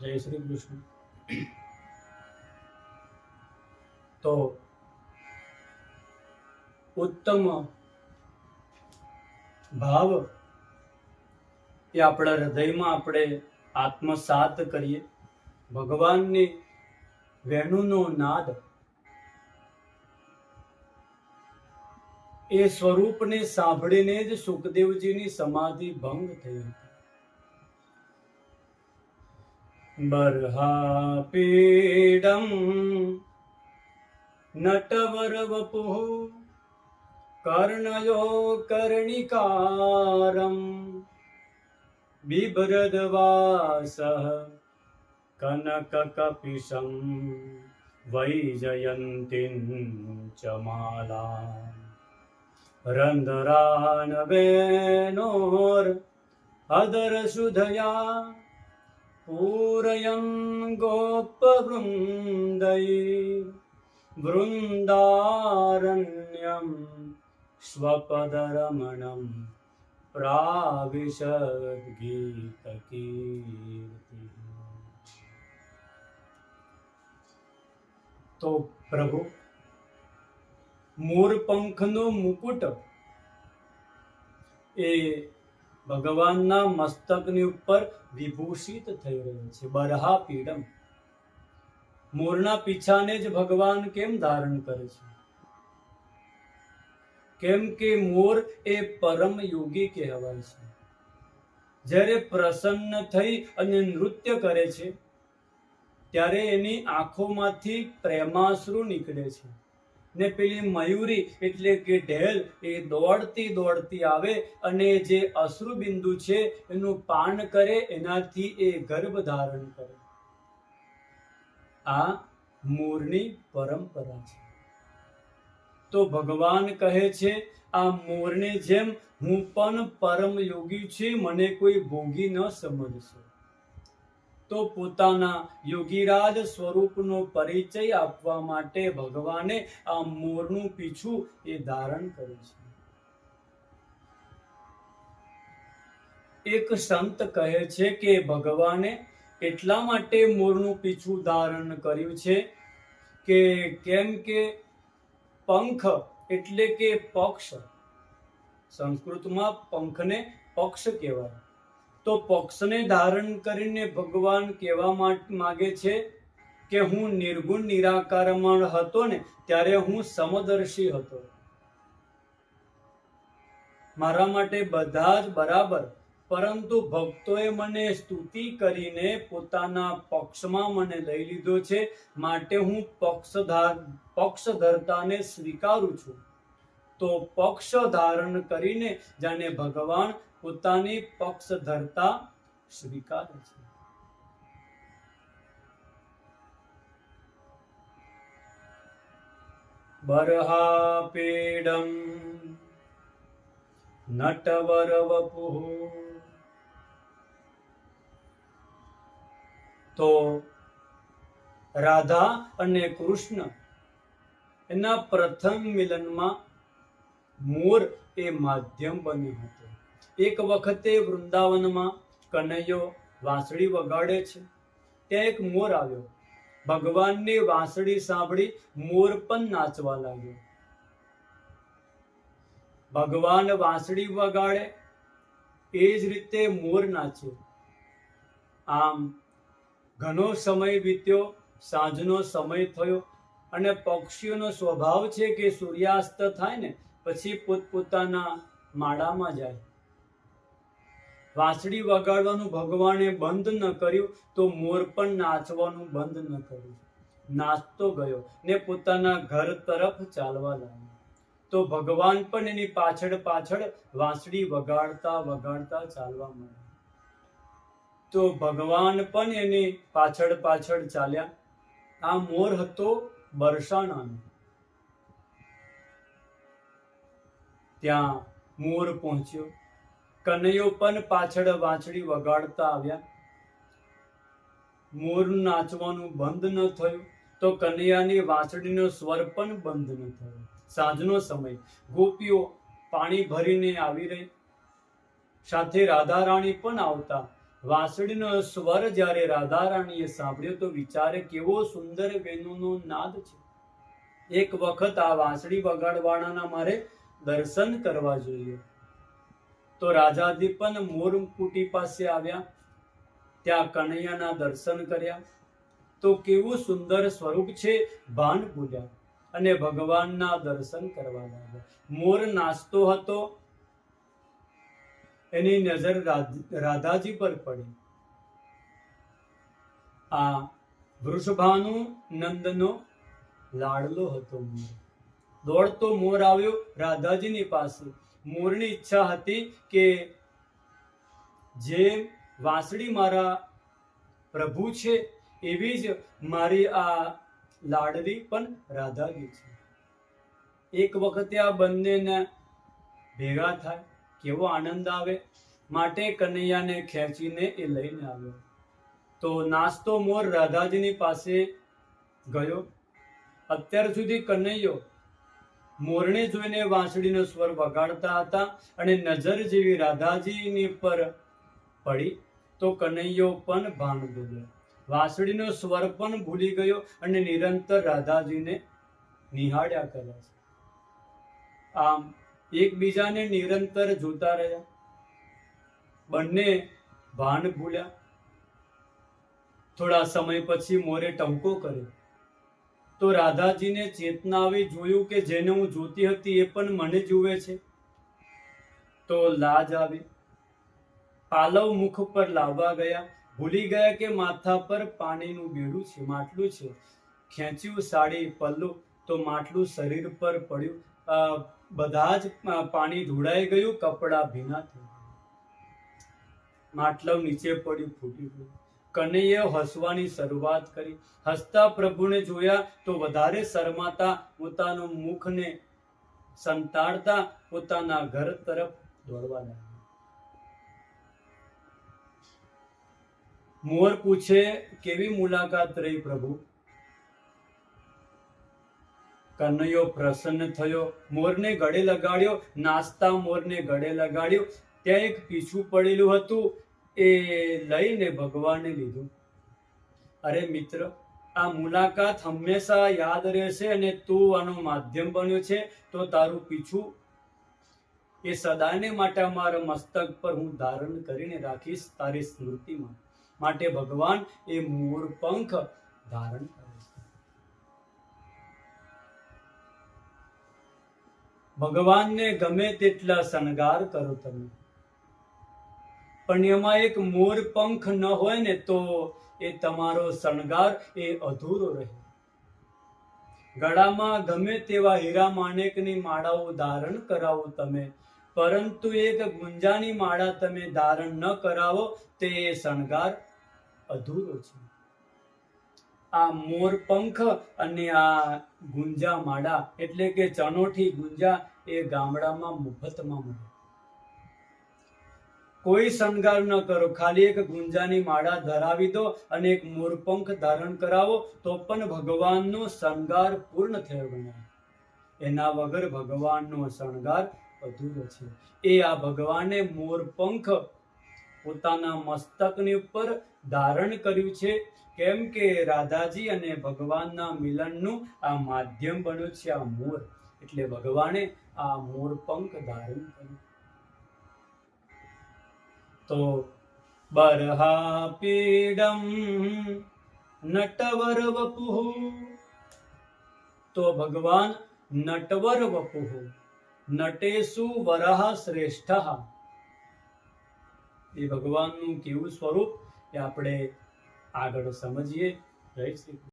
જય શ્રી કૃષ્ણ. તો ઉત્તમ ભાવ એ આપણા હૃદયમાં આપણે આત્મસાત કરીએ. ભગવાનની વેણુનો નાદ એ સ્વરૂપને સાંભળીને જ સુખદેવજીની સમાધિ ભંગ થઈ હતી. बर्हापीडं नटवरवपुः कर्णयो कर्णिकारं बिभ्रदवासः कनककपिशं वैजयन्तीं च माला रन्धरानवेनोर् अदरसुधया पूरयं गोपवृन्दै वृन्दारण्यं स्वपदरमणं प्राविशद्गीतकीर्तिः તો પ્રભુ મોર પંખનો મુકુટ એ ભગવાનના મસ્તકની ઉપર વિભૂષિત થઈ રહ્યો છે. બરહા પીડમ. મોરના પીછાને જ ભગવાન કેમ ધારણ કરે છે? કેમ કે મોર એ પરમ યોગી કહેવાય છે. જ્યારે પ્રસન્ન થઈ અને નૃત્ય કરે છે, ત્યારે એની આંખોમાંથી પ્રેમાશ્રુ નીકળે છે. ને પેલી મયુરી એટલે કે ઢેલ એ દોડતી દોડતી આવે અને જે અશ્રુબિંદુ છે એનું પાન કરે, એનાથી એ ગર્ભ ધારણ કરે. આ મોરની પરંપરા છે. તો ભગવાન કહે છે, આ મોરની જેમ હું પણ પરમ યોગી છે, મને કોઈ ભોગી ન સમજશો. તો પોતાના યોગીરાજ સ્વરૂપનો પરિચય આપવા માટે ભગવાને આ મોરનું પીછું એ ધારણ કર્યું છે. એક સંત કહે છે કે, ભગવાને એટલા માટે મોરનું પીછું ધારણ કર્યું છે કે કેમ કે પંખ એટલે કે પક્ષ. સંસ્કૃતમાં પંખને પક્ષ કહેવાય. તો પક્ષને ધારણ કરીને ભગવાન કહેવા માગે છે કે હું નિર્ગુણ નિરાકારમાં હતો ને, ત્યારે હું સમદર્શી હતો. મારા માટે બધા જ બરાબર, પરંતુ ભક્તોએ મને સ્તુતિ કરીને પોતાના પક્ષમાં મને લઈ લીધો છે, માટે હું પક્ષધાર પક્ષધરતાને સ્વીકારું છું. તો પક્ષ ધારણ કરીને જાણે ભગવાન પોતાની પક્ષધરતા સ્વીકારે છે. બરહાપીડમ નટવરવપુઃ તો રાધા અને કૃષ્ણ એના પ્રથમ મિલનમાં મોર એ માધ્યમ બન્યું હતું. એક વખતે વૃંદાવનમાં કનૈયો વાંસળી વગાડે છે. ત્યાં એક મોર આવ્યો. ભગવાનની વાંસળી સાંભળી મોર પણ નાચવા લાગ્યો. ભગવાન વાંસળી વગાડે એ જ રીતે મોર નાચ્યો. આમ ઘણો સમય વીત્યો, સાંજનો સમય થયો અને પક્ષીઓનો સ્વભાવ છે કે સૂર્યાસ્ત થાય ને પછી પોતપોતાના માળામાં જાય. વાંસળી વગાડવાનું ભગવાને બંધ ન કર્યું, તો મોર પણ નાચવાનું બંધ ન કર્યું. નાચતો ગયો ને પોતાના ઘર તરફ ચાલવા લાગ્યો. તો ભગવાન પણ એની પાછળ પાછળ વાંસળી વગાડતા વગાડતા ચાલવા માંડ્યા. તો ભગવાન પણ એની પાછળ પાછળ ચાલ્યા. આ મોર હતો બરસાણાનો. ત્યાં મોર પહોંચ્યો. કનૈયો પણ પાછળ વાંસળી વગાડતા આવ્યા. મોર નાચવાનું બંધ ન થયું તો કનૈયાની વાંસળીનો સ્વર પણ બંધ ન થયો. સાંજનો સમય. ગોપીઓ પાણી ભરીને આવી રહી. સાથે રાધા રાણી પણ આવતા. વાંસળીનો સ્વર જ્યારે રાધા રાણીએ સાંભળ્યો તો વિચારે કેવો સુંદર વેણુનો નાદ છે. એક વખત આ વાંસળી વગાડવાના મારે દર્શન કરવા જોઈએ. તો રાજાજી પણ મોરકુટી પાસે આવ્યા. ત્યાં કનૈયાના દર્શન કર્યા. તો કેવું સુંદર સ્વરૂપ છે ભાન પૂજા. અને ભગવાનના દર્શન કરવા લાગ્યા. મોર નાચતો હતો. એની નજર રાધાજી પર પડી. આ વૃષભાનુ નંદનો લાડલો હતો મોર. દોડતો મોર આવ્યો રાધાજીની પાસે. મોરની ઈચ્છા હતી કે જે વાંસળી મારા પ્રભુ છે, એવી જ મારી આ લાડલી પણ રાધાજી છે. એક વખતે આ બંનેને ભેગા થાય, કેવો આનંદ આવે, માટે કનૈયાને ખેંચીને એ લઈને આવ્યો. તો નાસ્તો મોર રાધાજીની પાસે ગયો. અત્યાર સુધી કનૈયો મોરને જોઈને વાંસળીનો સ્વર વગાડતા હતા અને નજર જેવી રાધાજીની પર પડી તો કનૈયો પણ ભાન ભૂલ્યો વાંસળીનો સ્વર પણ ભૂલી ગયો અને નિરંતર રાધાજીને નિહાળ્યા કર્યા છે. આમ એકબીજાને નિરંતર જોતા રહ્યા. બંને ભાન ભૂલ્યા. થોડા સમય પછી મોરે ટંકો કર્યો. તો રાધાજીને ચેતના આવી જોયું કે જેને હું જોતી હતી એ પણ મને જુએ છે. તો લાજ આવી. પાલવ મુખ પર લાવવા ગયા. ભૂલી ગયા કે માથા પર પાણીનું બેડું છે, માટલું છે. ખેંચ્યું સાડી પલ્લું તો માટલું શરીર પર પડ્યું. બધા જ પાણી ઢોળાઈ ગયું, કપડાં ભીના થયા માટલું નીચે પડ્યું, ફૂટી ગયું. કનૈયે હસવાની શરૂઆત કરી. હસતા પ્રભુને જોયા તો વધારે શરમાતા, પોતાનું મુખને સંતાડતા પોતાના ઘર તરફ દોડવા લાગ્યા. મોર પૂછે, કેવી મુલાકાત રહી પ્રભુ? કનૈયો પ્રસન્ન થયો. મોરને ગળે લગાડ્યો. નાસ્તા મોરને ગળે લગાડ્યો. ત્યાં એક પીછું પડેલું હતું. એ લઈને ભગવાને લીધું. અરે મિત્ર, આ મુલાકાત હંમેશા યાદ રહેશે અને તું આનો માધ્યમ બન્યો છે, તો તારું પીછું એ સદાને માટે મારા મસ્તક પર હું ધારણ કરીને રાખીશ તારી સ્મૃતિમાં. માટે ભગવાન એ મોર પંખ ધારણ કરે ભગવાનને ગમે તેટલા શણગાર કરો તમે. પણ એમાં એક મોર પંખ ન હોય ને તો એ તમારો શણગાર એ અધૂરો રહે. ગળામાં ગમે તેવા હીરા માણેકની માળાઓ ધારણ કરાવો તમે, પરંતુ એક ગુંજાની માળા તમે ધારણ ન કરાવો તે શણગાર અધૂરો છે. આ મોર પંખ અને આ ગુંજા માળા એટલે કે ચનોઠી ગુંજા એ ગામડામાં મફતમાં મળે. કોઈ શણગાર ન કરો. ખાલી એક ગુંજાની માળા ધરાવી દો અને એક મોરપંખ ધારણ કરાવો, તો પણ ભગવાનનો શણગાર પૂર્ણ થયો ગણાય એના વગર ભગવાનનો શણગાર અધૂરો છે. એ આ ભગવાને મોરપંખ પોતાના મસ્તકની ઉપર ધારણ કર્યું છે. કેમ કે રાધાજી અને ભગવાનના મિલનનું આ માધ્યમ બન્યું છે આ મોર. એટલે ભગવાને આ મોરપંખ ધારણ કર્યું. તો બરહાપીડમ નટવર વપુહુ તો ભગવાન નટવર વપુહુ નટેશુ વરહ શ્રેષ્ઠ. એ ભગવાનનું કેવું સ્વરૂપ એ આપણે આગળ સમજીએ. જય શ્રી.